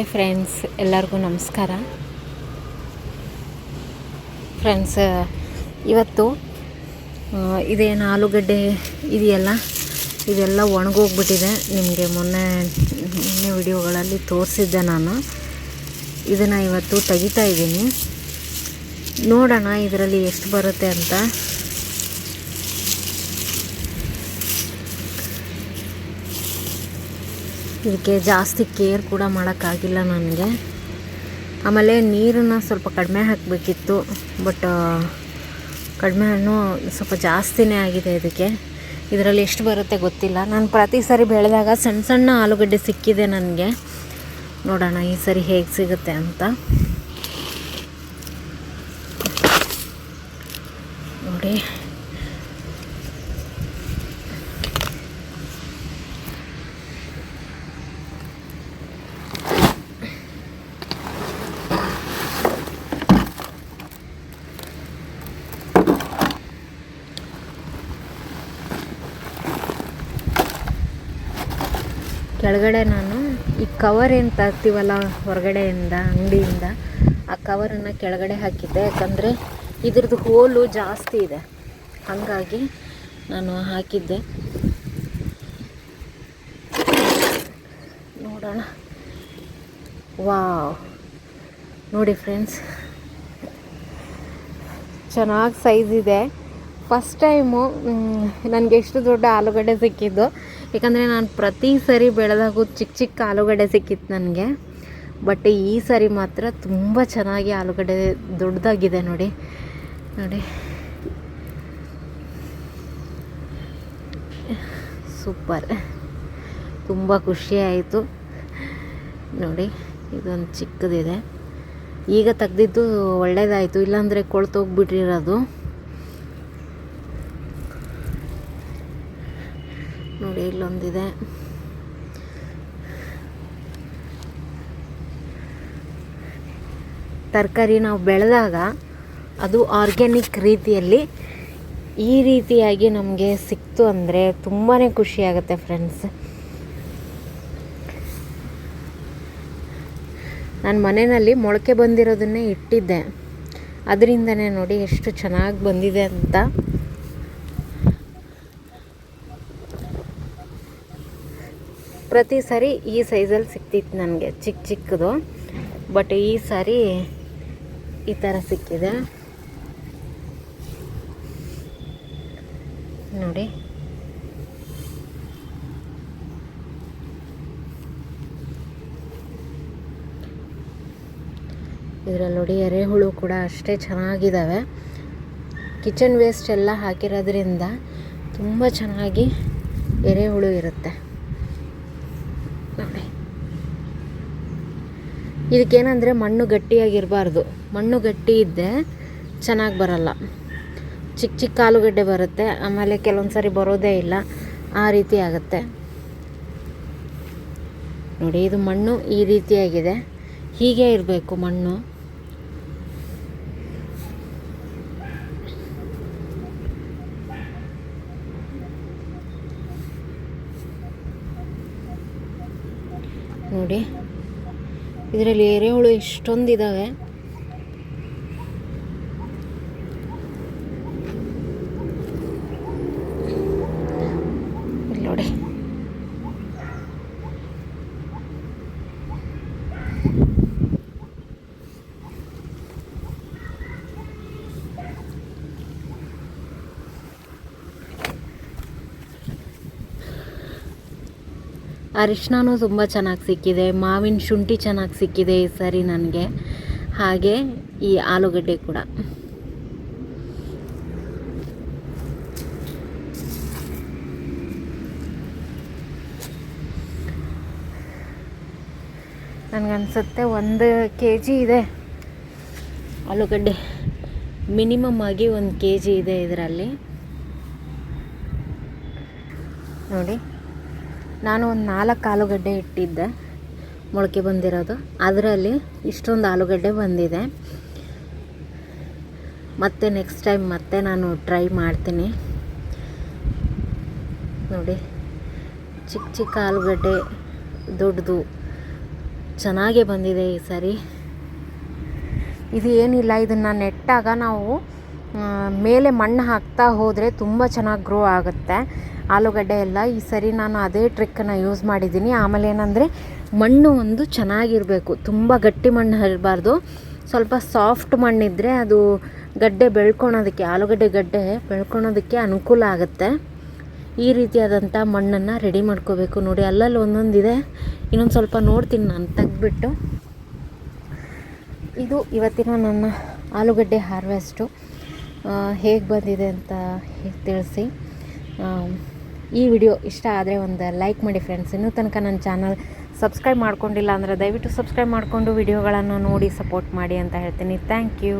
Hi friends, ಎಲ್ಲರಿಗೂ ನಮಸ್ಕಾರ. Friends, ಇವತ್ತು ಇದೇನು ಆಲೂಗಡ್ಡೆ ಇದೆಯಲ್ಲ? ಇದೆಲ್ಲ ಒಣಗೋಗ್ಬಿಟ್ಟಿದೆ. ನಿಮಗೆ ಮೊನ್ನೆ ಮೊನ್ನೆ ವಿಡಿಯೋಗಳಲ್ಲಿ ತೋರಿಸಿದ್ದೆ ನಾನು. ಇದನ್ನು ಇವತ್ತು ತೆಗಿತಾ ಇದ್ದೀನಿ. ನೋಡೋಣ, ಇದರಲ್ಲಿ ಎಷ್ಟು ಬರುತ್ತೆ ಅಂತ. ಇದಕ್ಕೆ ಜಾಸ್ತಿ ಕೇರ್ ಕೂಡ ಮಾಡೋಕ್ಕಾಗಿಲ್ಲ ನನಗೆ. ಆಮೇಲೆ ನೀರನ್ನು ಸ್ವಲ್ಪ ಕಡಿಮೆ ಹಾಕಬೇಕಿತ್ತು ಬಟ್ ಕಡಿಮೆ ಹಣ್ಣು ಸ್ವಲ್ಪ ಜಾಸ್ತಿನೇ ಆಗಿದೆ ಇದಕ್ಕೆ. ಇದರಲ್ಲಿ ಎಷ್ಟು ಬರುತ್ತೆ ಗೊತ್ತಿಲ್ಲ. ನಾನು ಪ್ರತಿ ಸಾರಿ ಬೆಳೆದಾಗ ಸಣ್ಣ ಸಣ್ಣ ಆಲೂಗಡ್ಡೆ ಸಿಕ್ಕಿದೆ ನನಗೆ. ನೋಡೋಣ ಈ ಸರಿ ಹೇಗೆ ಸಿಗುತ್ತೆ ಅಂತ. ನೋಡಿ. ಕೆಳಗಡೆ ನಾನು ಈ ಕವರ್ ಏನು ತರ್ತೀವಲ್ಲ ಹೊರಗಡೆಯಿಂದ, ಅಂಗಡಿಯಿಂದ, ಆ ಕವರನ್ನು ಕೆಳಗಡೆ ಹಾಕಿದ್ದೆ. ಯಾಕಂದರೆ ಇದ್ರದ್ದು ಹೋಲು ಜಾಸ್ತಿ ಇದೆ. ಹಾಗಾಗಿ ನಾನು ಹಾಕಿದ್ದೆ. ನೋಡೋಣ. ವಾವ್. ನೋಡಿ ಫ್ರೆಂಡ್ಸ್ ಚೆನ್ನಾಗಿ ಸೈಜ್ ಇದೆ. ಫಸ್ಟ್ ಟೈಮು ನನಗೆ ಎಷ್ಟು ದೊಡ್ಡ ಆಲೂಗಡ್ಡೆ ಸಿಕ್ಕಿದ್ದು. ಯಾಕಂದರೆ ನಾನು ಪ್ರತಿ ಸರಿ ಬೆಳೆದಾಗೂ ಚಿಕ್ಕ ಚಿಕ್ಕ ಆಲೂಗಡ್ಡೆ ಸಿಕ್ಕಿತ್ತು ನನಗೆ. ಬಟ್ ಈ ಸರಿ ಮಾತ್ರ ತುಂಬ ಚೆನ್ನಾಗಿ ಆಲೂಗಡ್ಡೆ ದೊಡ್ಡದಾಗಿದೆ ನೋಡಿ. ನೋಡಿ. ಸೂಪರ್ ತುಂಬ ಖುಷಿ ಆಯಿತು. ನೋಡಿ, ಇದೊಂದು ಚಿಕ್ಕದಿದೆ. ಈಗ ತೆಗ್ದಿದ್ದು ಒಳ್ಳೇದಾಯಿತು. ಇಲ್ಲಾಂದರೆ ಕೊಳ್ತೋಗ್ಬಿಟ್ಟಿರೋದು. ನೋಡಿ, ಇಲ್ಲೊಂದಿದೆ. ತರಕಾರಿ ನಾವು ಬೆಳೆದಾಗ ಅದು ಆರ್ಗ್ಯಾನಿಕ್ ರೀತಿಯಲ್ಲಿ ಈ ರೀತಿಯಾಗಿ ನಮಗೆ ಸಿಕ್ತು ಅಂದರೆ ತುಂಬಾ ಖುಷಿಯಾಗುತ್ತೆ ಫ್ರೆಂಡ್ಸ್ ನಾನು ಮನೆಯಲ್ಲಿ ಮೊಳಕೆ ಬಂದಿರೋದನ್ನೇ ಇಟ್ಟಿದ್ದೆ. ಅದರಿಂದನೇ ನೋಡಿ ಎಷ್ಟು ಚೆನ್ನಾಗಿ ಬಂದಿದೆ ಅಂತ. ಪ್ರತಿ ಸಾರಿ ಈ ಸೈಜಲ್ಲಿ ಸಿಕ್ತಿತ್ತು ನನಗೆ, ಚಿಕ್ಕ ಚಿಕ್ಕದು. ಬಟ್ ಈ ಸಾರಿ ಈ ಥರ ಸಿಕ್ಕಿದೆ. ನೋಡಿ. ಇದರಲ್ಲಿ ನೋಡಿ ಎರೆಹುಳು ಕೂಡ ಅಷ್ಟೇ ಚೆನ್ನಾಗಿದ್ದಾವೆ. ಕಿಚನ್ ವೇಸ್ಟ್ ಎಲ್ಲ ಹಾಕಿರೋದ್ರಿಂದ ತುಂಬ ಚೆನ್ನಾಗಿ ಎರೆಹುಳು ಇರುತ್ತೆ. ನೋಡಿ ಇದಕ್ಕೇನಂದರೆ ಮಣ್ಣು ಗಟ್ಟಿಯಾಗಿರಬಾರ್ದು. ಮಣ್ಣು ಗಟ್ಟಿ ಇದ್ದೆ ಚೆನ್ನಾಗಿ ಬರಲ್ಲ. ಚಿಕ್ಕ ಚಿಕ್ಕ ಆಲೂಗಡ್ಡೆ ಬರುತ್ತೆ. ಆಮೇಲೆ ಕೆಲವೊಂದು ಸಾರಿ ಬರೋದೇ ಇಲ್ಲ. ಆ ರೀತಿ ಆಗುತ್ತೆ. ನೋಡಿ, ಇದು ಮಣ್ಣು ಈ ರೀತಿಯಾಗಿದೆ. ಹೀಗೆ ಇರಬೇಕು ಮಣ್ಣು. ನೋಡಿ. ಇದರಲ್ಲಿ ಎರೆಹುಳು ಇಷ್ಟೊಂದಿದ್ದಾವೆ ಇಲ್ಲಿ ನೋಡಿ ಅರಿಶಿನೂ ತುಂಬ ಚೆನ್ನಾಗಿ ಸಿಕ್ಕಿದೆ, ಮಾವಿನ ಶುಂಠಿ ಚೆನ್ನಾಗಿ ಸಿಕ್ಕಿದೆ ಈ ಸರಿ ನನಗೆ. ಹಾಗೆ ಈ ಆಲೂಗಡ್ಡೆ ಕೂಡ. ನನಗನ್ಸುತ್ತೆ ಒಂದು ಕೆ ಜಿ ಇದೆ. ಆಲೂಗಡ್ಡೆ ಮಿನಿಮಮ್ ಆಗಿ ಒಂದು ಕೆ ಜಿ ಇದೆ ಇದರಲ್ಲಿ. ನೋಡಿ. ನಾನು ಒಂದು ನಾಲ್ಕು ಆಲೂಗಡ್ಡೆ ಇಟ್ಟಿದ್ದೆ, ಮೊಳಕೆ ಬಂದಿರೋದು. ಅದರಲ್ಲಿ ಇಷ್ಟೊಂದು ಆಲೂಗಡ್ಡೆ ಬಂದಿದೆ. ಮತ್ತೆ ನೆಕ್ಸ್ಟ್ ಟೈಮ್ ಮತ್ತೆ ನಾನು ಟ್ರೈ ಮಾಡ್ತೀನಿ. ನೋಡಿ, ಚಿಕ್ಕ ಚಿಕ್ಕ ಆಲೂಗಡ್ಡೆ ದೊಡ್ಡದು ಚೆನ್ನಾಗೇ ಬಂದಿದೆ ಈ ಸರಿ. ಇದು ಏನಿಲ್ಲ, ಇದನ್ನು ನೆಟ್ಟಾಗ ನಾವು ಮೇಲೆ ಮಣ್ಣು ಹಾಕ್ತಾ ಹೋದರೆ ತುಂಬ ಚೆನ್ನಾಗಿ ಗ್ರೋ ಆಗುತ್ತೆ. ಆಲೂಗಡ್ಡೆ ಎಲ್ಲ ಈ ಸರಿ ನಾನು ಅದೇ ಟ್ರಿಕ್ಕನ್ನು ಯೂಸ್ ಮಾಡಿದ್ದೀನಿ. ಆಮೇಲೆ ಏನಂದರೆ ಮಣ್ಣು ಒಂದು ಚೆನ್ನಾಗಿರಬೇಕು. ತುಂಬ ಗಟ್ಟಿ ಮಣ್ಣು ಇರಬಾರ್ದು. ಸ್ವಲ್ಪ ಸಾಫ್ಟ್ ಮಣ್ಣಿದ್ದರೆ ಅದು ಗಡ್ಡೆ ಬೆಳ್ಕೊಳೋದಕ್ಕೆ, ಆಲೂಗಡ್ಡೆ ಗಡ್ಡೆ ಬೆಳ್ಕೊಳೋದಕ್ಕೆ ಅನುಕೂಲ ಆಗುತ್ತೆ. ಈ ರೀತಿಯಾದಂಥ ಮಣ್ಣನ್ನು ರೆಡಿ ಮಾಡ್ಕೋಬೇಕು. ನೋಡಿ, ಅಲ್ಲಲ್ಲಿ ಒಂದೊಂದಿದೆ. ಇನ್ನೊಂದು ಸ್ವಲ್ಪ ನೋಡ್ತೀನಿ ನಾನು, ತೆಗೆದ್ಬಿಟ್ಟು. ಇದು ಇವತ್ತಿನ ನನ್ನ ಆಲೂಗಡ್ಡೆ ಹಾರ್ವೆಸ್ಟು ಹೇಗೆ ಬಂದಿದೆ ಅಂತ ತಿಳಿಸಿ. ಈ ವಿಡಿಯೋ ಇಷ್ಟ ಆದರೆ ಒಂದು ಲೈಕ್ ಮಾಡಿ ಫ್ರೆಂಡ್ಸ್. ಇನ್ನೂ ತನಕ ನನ್ನ ಚಾನಲ್ ಸಬ್ಸ್ಕ್ರೈಬ್ ಮಾಡ್ಕೊಂಡಿಲ್ಲ ಅಂದರೆ ದಯವಿಟ್ಟು ಸಬ್ಸ್ಕ್ರೈಬ್ ಮಾಡಿಕೊಂಡು ವಿಡಿಯೋಗಳನ್ನು ನೋಡಿ ಸಪೋರ್ಟ್ ಮಾಡಿ ಅಂತ ಹೇಳ್ತೀನಿ. Thank you.